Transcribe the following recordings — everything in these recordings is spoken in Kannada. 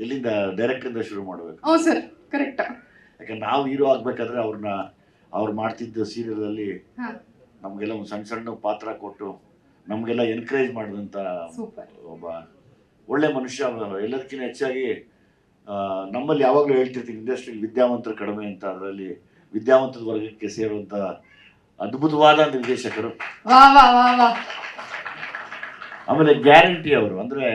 ಎಲ್ಲಿಂದ ಡೈರೆಕ್ಟ್ರಿಂದ ಶುರು ಮಾಡಬೇಕು? ಹೌದು ಸರ್ ಕರೆಕ್ಟ್ ಯಾಕಂದ್ರೆ ನಾವು ಹೀರೋ ಆಗ್ಬೇಕಾದ್ರೆ ಅವ್ರನ್ನ ಅವ್ರು ಮಾಡ್ತಿದ್ದ ಸೀರಿಯಲ್ ಅಲ್ಲಿ ನಮಗೆಲ್ಲ ಒಂದು ಸಣ್ಣ ಸಣ್ಣ ಪಾತ್ರ ಕೊಟ್ಟು ನಮಗೆಲ್ಲ ಎನ್ಕರೇಜ್ ಮಾಡಿದಂಥ ಸೂಪರ್ ಒಬ್ಬ ಒಳ್ಳೆ ಮನುಷ್ಯ ಎಲ್ಲದಕ್ಕಿಂತ ಹೆಚ್ಚಾಗಿ ನಮ್ಮಲ್ಲಿ ಯಾವಾಗಲೂ ಹೇಳ್ತಿರ್ತೀವಿ ಇಂಡಸ್ಟ್ರಿ ವಿದ್ಯಾವಂತರು ಕಡಿಮೆ ಅಂತ ಅದರಲ್ಲಿ ವಿದ್ಯಾವಂತದ ವರ್ಗಕ್ಕೆ ಸೇರುವಂಥ ಅದ್ಭುತವಾದ ನಿರ್ದೇಶಕರು. ಆಮೇಲೆ ಗ್ಯಾರಂಟಿ ಅವರು ಅಂದರೆ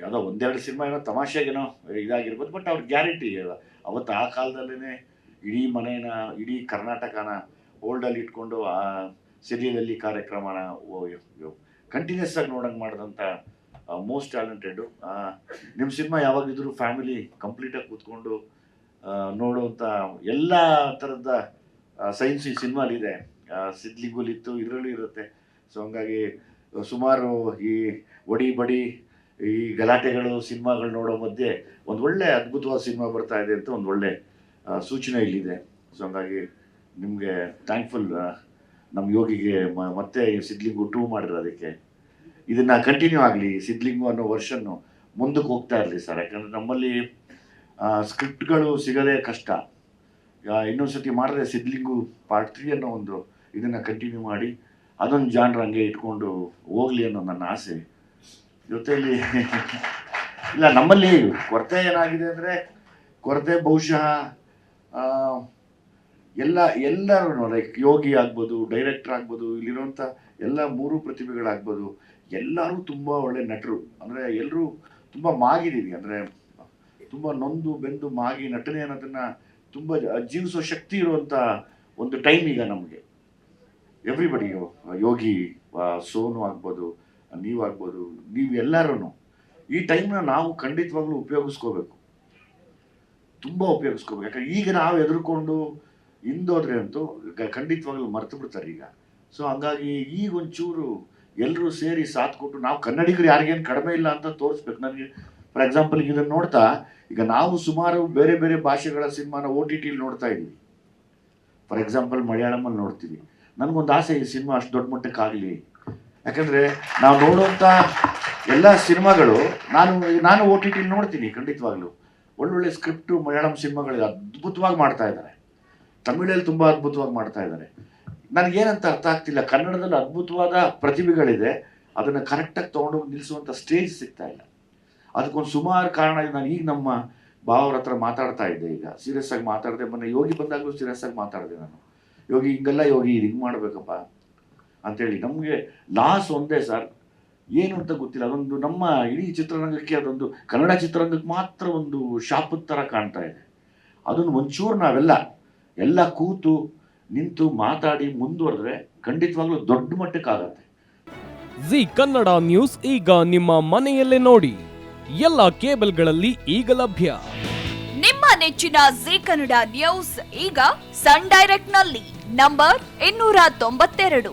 ಯಾವುದೋ ಒಂದೆರಡು ಸಿನಿಮಾ ಏನೋ ತಮಾಷೆಗೇನೋ ಇದಾಗಿರ್ಬೋದು ಬಟ್ ಅವ್ರ ಗ್ಯಾರಂಟಿ ಅವತ್ತು ಆ ಕಾಲದಲ್ಲೇ ಇಡೀ ಮನೇನ, ಇಡೀ ಕರ್ನಾಟಕನ ಓಲ್ಡಲ್ಲಿ ಇಟ್ಕೊಂಡು ಆ ಸಿರಿಯಲಲ್ಲಿ ಕಾರ್ಯಕ್ರಮನ ಕಂಟಿನ್ಯೂಸ್ ಆಗಿ ನೋಡಂಗೆ ಮಾಡಿದಂಥ ಮೋಸ್ಟ್ ಟ್ಯಾಲೆಂಟೆಡು ನಿಮ್ಮ ಸಿನಿಮಾ ಯಾವಾಗಿದ್ರೂ ಫ್ಯಾಮಿಲಿ ಕಂಪ್ಲೀಟಾಗಿ ಕೂತ್ಕೊಂಡು ನೋಡುವಂಥ ಎಲ್ಲ ಥರದ ಸೈನ್ಸ್ ಈ ಸಿನಿಮಾಲಿದೆ. ಸಿದ್ಲಿಂಗುಲಿತ್ತು, ಇದರಲ್ಲೂ ಇರುತ್ತೆ. ಸೊ ಹಂಗಾಗಿ, ಸುಮಾರು ಈ ಒಡಿ ಬಡಿ ಈ ಗಲಾಟೆಗಳು, ಸಿನಿಮಾಗಳು ನೋಡೋ ಮಧ್ಯೆ ಒಂದು ಒಳ್ಳೆ ಅದ್ಭುತವಾದ ಸಿನಿಮಾ ಬರ್ತಾ ಇದೆ ಅಂತ ಒಂದು ಒಳ್ಳೆ ಸೂಚನೆ ಇಲ್ಲಿದೆ. ಸೊ ಹಂಗಾಗಿ ನಿಮಗೆ ಥ್ಯಾಂಕ್ಫುಲ್ ನಮ್ಮ ಯೋಗಿಗೆ. ಮತ್ತೆ ಸಿದ್ಲಿಂಗು ಟೂ ಮಾಡಿರೋದಕ್ಕೆ ಇದನ್ನು ಕಂಟಿನ್ಯೂ ಆಗಲಿ ಸಿದ್ಲಿಂಗು ಅನ್ನೋ ವರ್ಷನ್ನು ಮುಂದಕ್ಕೆ ಹೋಗ್ತಾ ಇರಲಿ ಸರ್ ಯಾಕಂದರೆ ನಮ್ಮಲ್ಲಿ ಸ್ಕ್ರಿಪ್ಟ್ಗಳು ಸಿಗೋದೇ ಕಷ್ಟ. ಇನ್ನೊಂದ್ ಸತಿ ಮಾಡಿದ್ರೆ ಸಿದ್ಲಿಂಗು ಪಾರ್ಟ್ ತ್ರೀ ಅನ್ನೋ ಒಂದು ಇದನ್ನು ಕಂಟಿನ್ಯೂ ಮಾಡಿ, ಅದೊಂದು ಜಾನ್ರ್ ಹಂಗೆ ಇಟ್ಕೊಂಡು ಹೋಗಲಿ ಅನ್ನೋ ನನ್ನ ಆಸೆ. ಜೊತೆಯಲ್ಲಿ ಇಲ್ಲ, ನಮ್ಮಲ್ಲಿ ಕೊರತೆ ಏನಾಗಿದೆ ಅಂದರೆ ಕೊರತೆ ಬಹುಶಃ ಎಲ್ಲ ಎಲ್ಲರೂ ಲೈಕ್ ಯೋಗಿ ಆಗ್ಬೋದು ಡೈರೆಕ್ಟರ್ ಆಗ್ಬೋದು ಇಲ್ಲಿರುವಂಥ ಎಲ್ಲ ಮೂರು ಪ್ರತಿಭೆಗಳಾಗ್ಬೋದು, ಎಲ್ಲರೂ ತುಂಬ ಒಳ್ಳೆ ನಟರು. ಅಂದರೆ ಎಲ್ಲರೂ ತುಂಬ ಮಾಗಿದ್ದೀವಿ ಅಂದರೆ ತುಂಬ ನೊಂದು, ಬೆಂದು ಮಾಗಿ ನಟನೆ ಅನ್ನೋದನ್ನು ತುಂಬ ಜೀವಿಸೋ ಶಕ್ತಿ ಇರುವಂಥ ಒಂದು ಟೈಮ್ ಈಗ ನಮಗೆ. ಎವ್ರಿಬಡಿ ಯೋಗಿ ಸೋನು ಆಗ್ಬೋದು ನೀವಾಗ್ಬೋದು ನೀವು ಎಲ್ಲರೂ ಈ ಟೈಮ್ನ ನಾವು ಖಂಡಿತವಾಗ್ಲೂ ಉಪಯೋಗಿಸ್ಕೋಬೇಕು. ತುಂಬ ಉಪಯೋಗಿಸ್ಕೋಬೇಕು. ಯಾಕಂದ್ರೆ ಈಗ ನಾವು ಎದುರ್ಕೊಂಡು ಹಿಂದೋದ್ರೆ ಅಂತೂ ಖಂಡಿತವಾಗ್ಲೂ ಮರ್ತು ಬಿಡ್ತಾರೆ ಈಗ. ಸೊ ಹಂಗಾಗಿ ಈಗ ಒಂಚೂರು ಎಲ್ಲರೂ ಸೇರಿ ಸಾಥ್ ಕೊಟ್ಟು, ನಾವು ಕನ್ನಡಿಗರು ಯಾರಿಗೇನು ಕಡಿಮೆ ಇಲ್ಲ ಅಂತ ತೋರಿಸ್ಬೇಕು. ನನಗೆ ಫಾರ್ ಎಕ್ಸಾಂಪಲ್ ಇದನ್ನು ನೋಡ್ತಾ, ಈಗ ನಾವು ಸುಮಾರು ಬೇರೆ ಬೇರೆ ಭಾಷೆಗಳ ಸಿನಿಮಾನ ಓ ಟಿ ಟಿಲಿ ನೋಡ್ತಾ ಇದ್ವಿ. ಫಾರ್ ಎಕ್ಸಾಂಪಲ್ ಮಲಯಾಳಮಲ್ಲಿ ನೋಡ್ತೀವಿ. ನನಗೊಂದು ಆಸೆ ಈ ಸಿನಿಮಾ ಅಷ್ಟು ದೊಡ್ಡ ಮಟ್ಟಕ್ಕಾಗಲಿ. ಯಾಕಂದರೆ ನಾವು ನೋಡುವಂಥ ಎಲ್ಲ ಸಿನಿಮಾಗಳು, ನಾನು ನಾನು ಓ ಟಿ ಟಿಲಿ ನೋಡ್ತೀನಿ ಖಂಡಿತವಾಗ್ಲೂ. ಒಳ್ಳೊಳ್ಳೆ ಸ್ಕ್ರಿಪ್ಟು ಮಲಯಾಳಂ ಸಿನಿಮಾಗಳಿಗೆ ಅದ್ಭುತವಾಗಿ ಮಾಡ್ತಾ ಇದ್ದಾರೆ. ತಮಿಳಲ್ಲಿ ತುಂಬ ಅದ್ಭುತವಾಗಿ ಮಾಡ್ತಾ ಇದ್ದಾರೆ. ನನಗೇನಂತ ಅರ್ಥ ಆಗ್ತಿಲ್ಲ, ಕನ್ನಡದಲ್ಲಿ ಅದ್ಭುತವಾದ ಪ್ರತಿಭೆಗಳಿದೆ, ಅದನ್ನು ಕರೆಕ್ಟಾಗಿ ತೊಗೊಂಡೋಗಿ ನಿಲ್ಲಿಸುವಂಥ ಸ್ಟೇಜ್ ಸಿಗ್ತಾ ಇಲ್ಲ. ಅದಕ್ಕೊಂದು ಸುಮಾರು ಕಾರಣ ನಾನು ಈಗ ನಮ್ಮ ಭಾವರ ಹತ್ರ ಮಾತಾಡ್ತಾ ಇದ್ದೆ ಈಗ. ಸೀರಿಯಸ್ ಆಗಿ ಮಾತಾಡಿದೆ, ಮೊನ್ನೆ ಯೋಗಿ ಬಂದಾಗಲೂ ಸೀರಿಯಸ್ ಆಗಿ ಮಾತಾಡಿದೆ ನಾನು. ಯೋಗಿ, ಹಿಂಗೆಲ್ಲ ಯೋಗಿ, ಇದು ಹಿಂಗೆ ಮಾಡಬೇಕಪ್ಪ. ಅಂತೇಳಿ ನಮಗೆ ಲಾಸ್ ಒಂದೇ ಸರ್. ಏನು ಅಂತ ಗೊತ್ತಿಲ್ಲ. ಅದೊಂದು ನಮ್ಮ ಇಡೀ ಚಿತ್ರರಂಗಕ್ಕೆ ಅದೊಂದು ಕನ್ನಡ ಚಿತ್ರರಂಗಕ್ಕೆ ಮಾತ್ರ ಒಂದು ಶಾಪದ ಥರ ಕಾಣ್ತಾ ಇದೆ. ಅದನ್ನು ಒಂಚೂರು ನಾವೆಲ್ಲ ಎಲ್ಲ ಕೂತು ನಿಂತು ಮಾತಾಡಿ ಮುಂದುವರೆದ್ರೆ ಖಂಡಿತವಾಗ್ಲೂ ದೊಡ್ಡ ಮಟ್ಟಕ್ಕಾಗತ್ತೆ ಜಿ ಕನ್ನಡ ನ್ಯೂಸ್ ಈಗ ನಿಮ್ಮ ಮನೆಯಲ್ಲೇ ನೋಡಿ. ಎಲ್ಲ ಕೇಬಲ್ಗಳಲ್ಲಿ ಈಗ ಲಭ್ಯ. ನಿಮ್ಮ ನೆಚ್ಚಿನ ಜಿ ಕನ್ನಡ ನ್ಯೂಸ್ ಈಗ ಸನ್ ಡೈರೆಕ್ಟ್ನಲ್ಲಿ ನಂಬರ್ ಇನ್ನೂರ ತೊಂಬತ್ತೆರಡು.